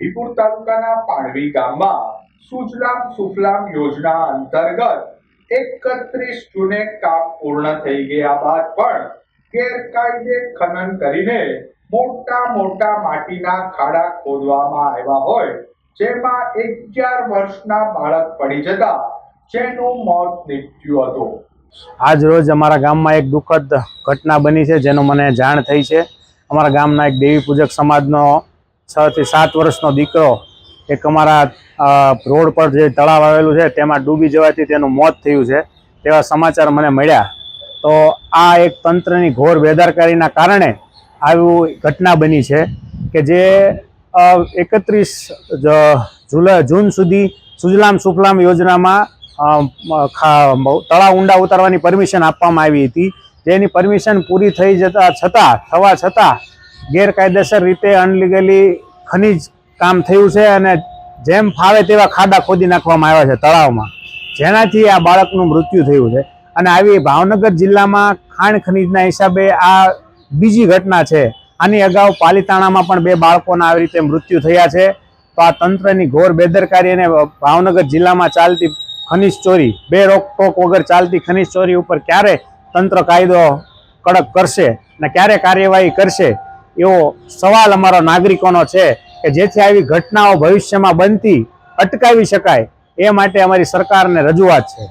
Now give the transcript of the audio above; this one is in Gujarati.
વિપુર તાલુકાના પાડવી ગામમાં સુજલામ સુફલામ યોજના અંતર્ગત એકત્રીસ જૂને કામ પૂર્ણ થઈ ગયા બાદ પણ ગેરકાયદે ખનન કરીને મોટા મોટા માટીના ખાડા ખોદવામાં આવ્યા હોય, જેમાં અગિયાર વર્ષના બાળક પડી જતા જેનું મોત નીપજ્યું હતું. આજ રોજ અમારા ગામમાં એક દુઃખદ ઘટના બની છે, જેનો મને જાણ થઈ છે. અમારા ગામના એક દેવી પૂજક સમાજનો છ થી સાત વર્ષનો દીકરો એક અમારા રોડ પર જે તળાવ આવેલું છે તેમાં ડૂબી જવાથી તેનું મોત થયું છે તેવા સમાચાર મને મળ્યા. તો આ એક તંત્રની ઘોર બેદરકારીના કારણે આવી ઘટના બની છે કે જે એકત્રીસ જુલા, જૂન સુધી સુજલામ સુફલામ યોજનામાં તળાવ ઊંડા ઉતારવાની પરમિશન આપવામાં આવી હતી. જેની પરમિશન પૂરી થઈ જતા છતાં, થવા છતાં ગેરકાયદેસર રીતે અનલીગલી ખનીજ કામ થયું છે અને જેમ ફાવે તેવા ખાડા ખોદી નાખવામાં આવ્યા છે તળાવમાં. જેનાથી આ બાળકનું મૃત્યુ થયું છે. અને આવી ભાવનગર જિલ્લામાં ખાણ ખનીજના હિસાબે આ બીજી ઘટના છે. આની અગાઉ પાલીતાણામાં પણ બે બાળકોના આવી રીતે મૃત્યુ થયા છે. તો આ તંત્રની ઘોર બેદરકારી અને ભાવનગર જિલ્લામાં ચાલતી ખનીજ ચોરી, બે રોકટોક વગર ચાલતી ખનીજ ચોરી ઉપર ક્યારે તંત્ર કાયદો કડક કરશે અને ક્યારે કાર્યવાહી કરશે એવો સવાલ અમારો નાગરિકોનો છે કે જેથી આવી ઘટનાઓ ભવિષ્યમાં બનતી, અટકાવી શકાય, એ માટે અમારી સરકારને રજૂઆત છે.